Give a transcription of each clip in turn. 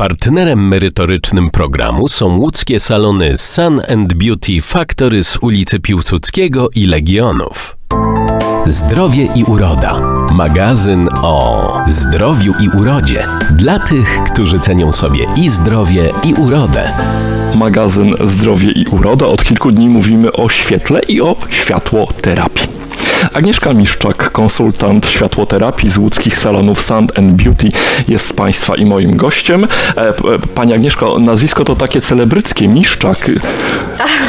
Partnerem merytorycznym programu są łódzkie salony Sun and Beauty Factory z ulicy Piłsudskiego i Legionów. Zdrowie i uroda. Magazyn o zdrowiu i urodzie. Dla tych, którzy cenią sobie i zdrowie, i urodę. Magazyn Zdrowie i Uroda. Od kilku dni mówimy o świetle i o światłoterapii. Agnieszka Miszczak, konsultant światłoterapii z łódzkich salonów Sand and Beauty jest z Państwa i moim gościem. E, e, Pani Agnieszko, nazwisko to takie celebryckie, Miszczak.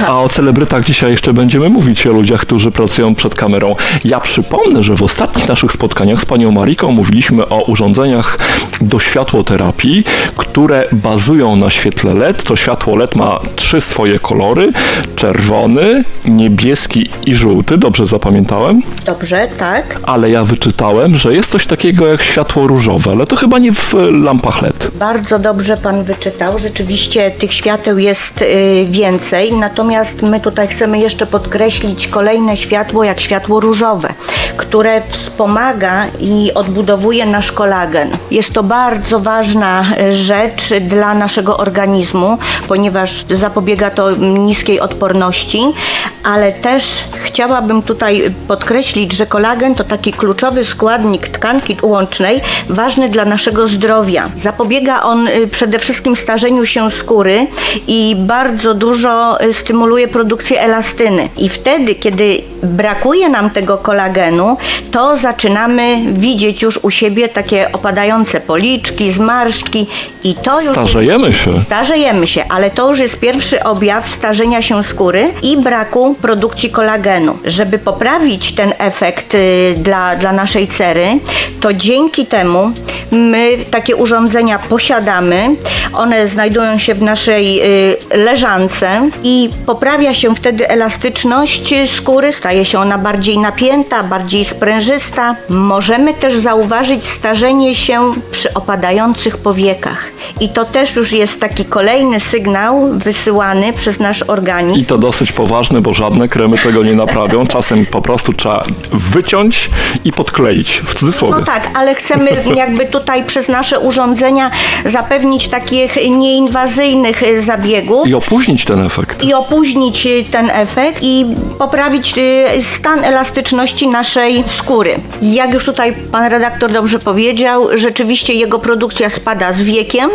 A o celebrytach dzisiaj jeszcze będziemy mówić, o ludziach, którzy pracują przed kamerą. Ja przypomnę, że w ostatnich naszych spotkaniach z Panią Mariką mówiliśmy o urządzeniach do światłoterapii, które bazują na świetle LED. To światło LED ma trzy swoje kolory. Czerwony, niebieski i żółty. Dobrze zapamiętałem? Dobrze, tak. Ale ja wyczytałem, że jest coś takiego jak światło różowe, ale to chyba nie w lampach LED. Bardzo dobrze pan wyczytał. Rzeczywiście tych świateł jest y, więcej, natomiast my tutaj chcemy jeszcze podkreślić kolejne światło, jak światło różowe, które wspomaga i odbudowuje nasz kolagen. Jest to bardzo ważna y, rzecz dla naszego organizmu, ponieważ zapobiega to niskiej odporności, ale też chciałabym tutaj podkreślić, że kolagen to taki kluczowy składnik tkanki łącznej, ważny dla naszego zdrowia. Zapobiega on y, przede wszystkim starzeniu się skóry i bardzo dużo y, stymuluje produkcję elastyny. I wtedy, kiedy brakuje nam tego kolagenu, to zaczynamy widzieć już u siebie takie opadające policzki, zmarszczki i to już Starzejemy się. Starzejemy się, ale to już jest pierwszy objaw starzenia się skóry i braku produkcji kolagenu. Żeby poprawić ten efekt y, dla, dla naszej cery, to dzięki temu my takie urządzenia posiadamy. One znajdują się w naszej y, leżance i poprawia się wtedy elastyczność skóry, staje się ona bardziej napięta, bardziej sprężysta. Możemy też zauważyć starzenie się przy opadających powiekach. I to też już jest taki kolejny sygnał wysyłany przez nasz organizm. I to dosyć poważne, bo żadne kremy tego nie naprawią. Czasem po prostu trzeba wyciąć i podkleić, w cudzysłowie. No tak, ale chcemy jakby tutaj przez nasze urządzenia zapewnić takich nieinwazyjnych zabiegów I opóźnić ten efekt. I opóźnić y, ten efekt i poprawić y, stan elastyczności naszej skóry. Jak już tutaj pan redaktor dobrze powiedział, rzeczywiście jego produkcja spada z wiekiem,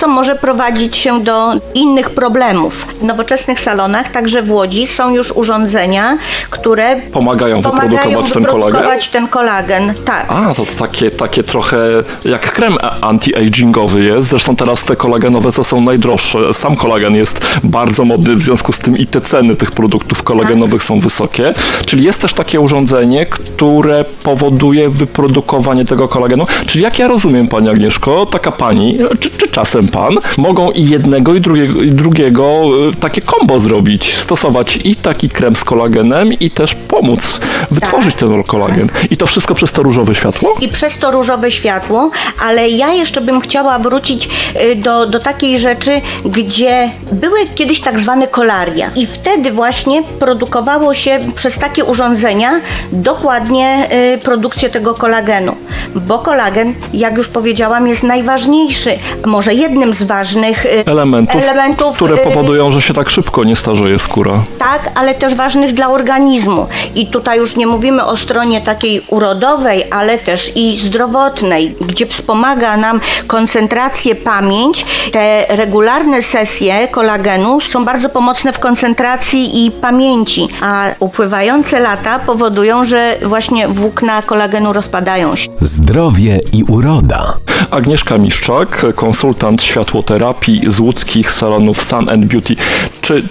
co może prowadzić się do innych problemów. W nowoczesnych salonach, także w Łodzi, są już urządzenia, które Pomagają wyprodukować ten kolagen? ten kolagen. Tak. A, to takie, takie trochę jak krem anti-agingowy jest. Zresztą teraz te kolagenowe co są najdroższe. Sam kolagen jest bardzo modny, w związku z tym i te ceny tych produktów kolagenowych są wysokie. Czyli jest też takie urządzenie, które powoduje wyprodukowanie tego kolagenu. Czyli jak ja rozumiem, Pani Agnieszko, taka Pani, czy, czy czasem Pan, mogą i jednego, i drugiego, i drugiego y, takie kombo zrobić. Stosować i taki krem z kolagenem, i też pomóc wytworzyć ten kolagen. I to wszystko przez to różowe światło? i przez to różowe światło, ale ja jeszcze bym chciała wrócić y, do, do takiej rzeczy, gdzie były kiedyś tak zwane kolaria i wtedy właśnie produkowało się przez takie urządzenia dokładnie y, produkcję tego kolagenu, bo kolagen, jak już powiedziałam, jest najważniejszy, może jednym z ważnych y, elementów, elementów które y, powodują, że się tak szybko nie starzeje skóra. tak, ale też ważnych dla organizmu. I tutaj już nie mówimy o stronie takiej urodowej, ale też i zdrowotnej, gdzie wspomaga nam koncentrację, pamięć. Te regularne sesje kolagenu są bardzo pomocne w koncentracji i pamięci, a upływające lata powodują, że właśnie włókna kolagenu rozpadają się. Zdrowie i uroda. Agnieszka Miszczak, konsultant światłoterapii z łódzkich salonów Sun and Beauty. Czy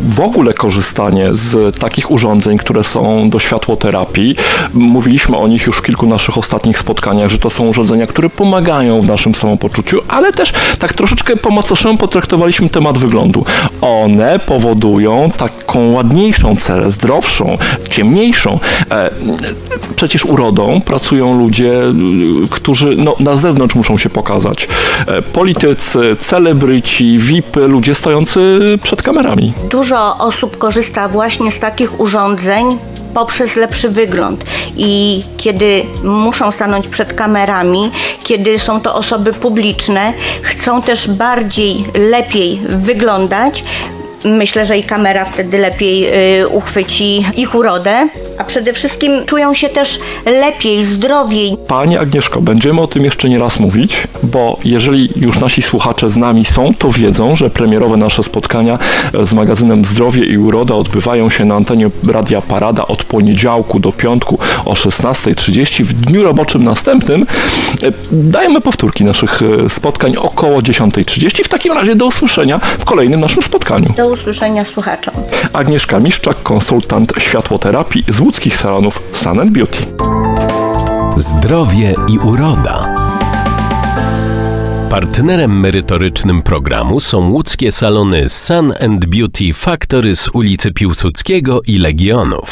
w ogóle korzystanie z takich urządzeń, które są do światłoterapii. Mówiliśmy o nich już w kilku naszych ostatnich spotkaniach, że to są urządzenia, które pomagają w naszym samopoczuciu, ale też tak troszeczkę po macoszemu potraktowaliśmy temat wyglądu. One powodują taką ładniejszą cerę, zdrowszą, ciemniejszą. E, przecież urodą pracują ludzie, którzy no, na zewnątrz muszą się pokazać. E, politycy, celebryci, VIPy, ludzie stojący przed kamerami. Dużo dużo osób korzysta właśnie z takich urządzeń poprzez lepszy wygląd. I kiedy muszą stanąć przed kamerami, kiedy są to osoby publiczne, chcą też bardziej, lepiej wyglądać. Myślę, że i kamera wtedy lepiej y, uchwyci ich urodę, a przede wszystkim czują się też lepiej, zdrowiej. Pani Agnieszko, będziemy o tym jeszcze nie raz mówić, bo jeżeli już nasi słuchacze z nami są, to wiedzą, że premierowe nasze spotkania z magazynem Zdrowie i Uroda odbywają się na antenie Radia Parada od poniedziałku do piątku o 16.30. W dniu roboczym następnym e, dajemy powtórki naszych e, spotkań około 10.30. W takim razie do usłyszenia w kolejnym naszym spotkaniu. Do usłyszenia słuchaczom. Agnieszka Miszczak, konsultant światłoterapii z łódzkich salonów Sun Beauty. Zdrowie i uroda. Partnerem merytorycznym programu są łódzkie salony Sun Beauty Factory z ulicy Piłsudskiego i Legionów.